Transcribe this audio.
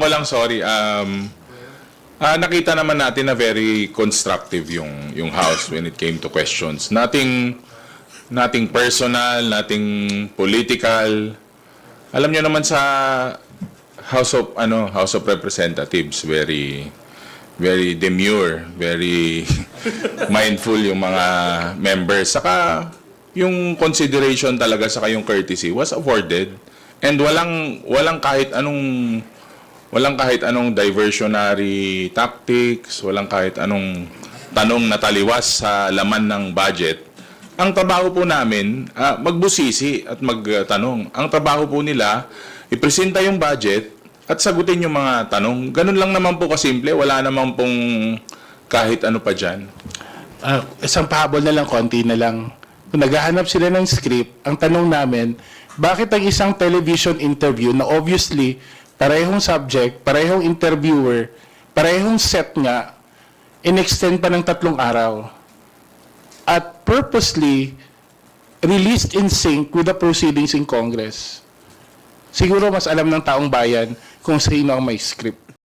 ko lang, sorry. Um, ah, nakita naman natin na very constructive yung yung house when it came to questions. Nothing nothing personal, nothing political. Alam niyo naman sa House of ano, House of Representatives very very demure, very mindful yung mga members. Saka yung consideration talaga saka yung courtesy was afforded and walang walang kahit anong walang kahit anong diversionary tactics, walang kahit anong tanong na taliwas sa laman ng budget. Ang trabaho po namin, ah, magbusisi at magtanong. Ang trabaho po nila, ipresenta yung budget at sagutin yung mga tanong. Ganun lang naman po kasimple, wala naman pong kahit ano pa dyan. Ah, isang pahabol na lang, konti na lang. Kung naghahanap sila ng script, ang tanong namin, bakit ang isang television interview na obviously parehong subject, parehong interviewer, parehong set nga, in-extend pa ng tatlong araw at purposely released in sync with the proceedings in Congress. Siguro mas alam ng taong bayan kung sino ang may script.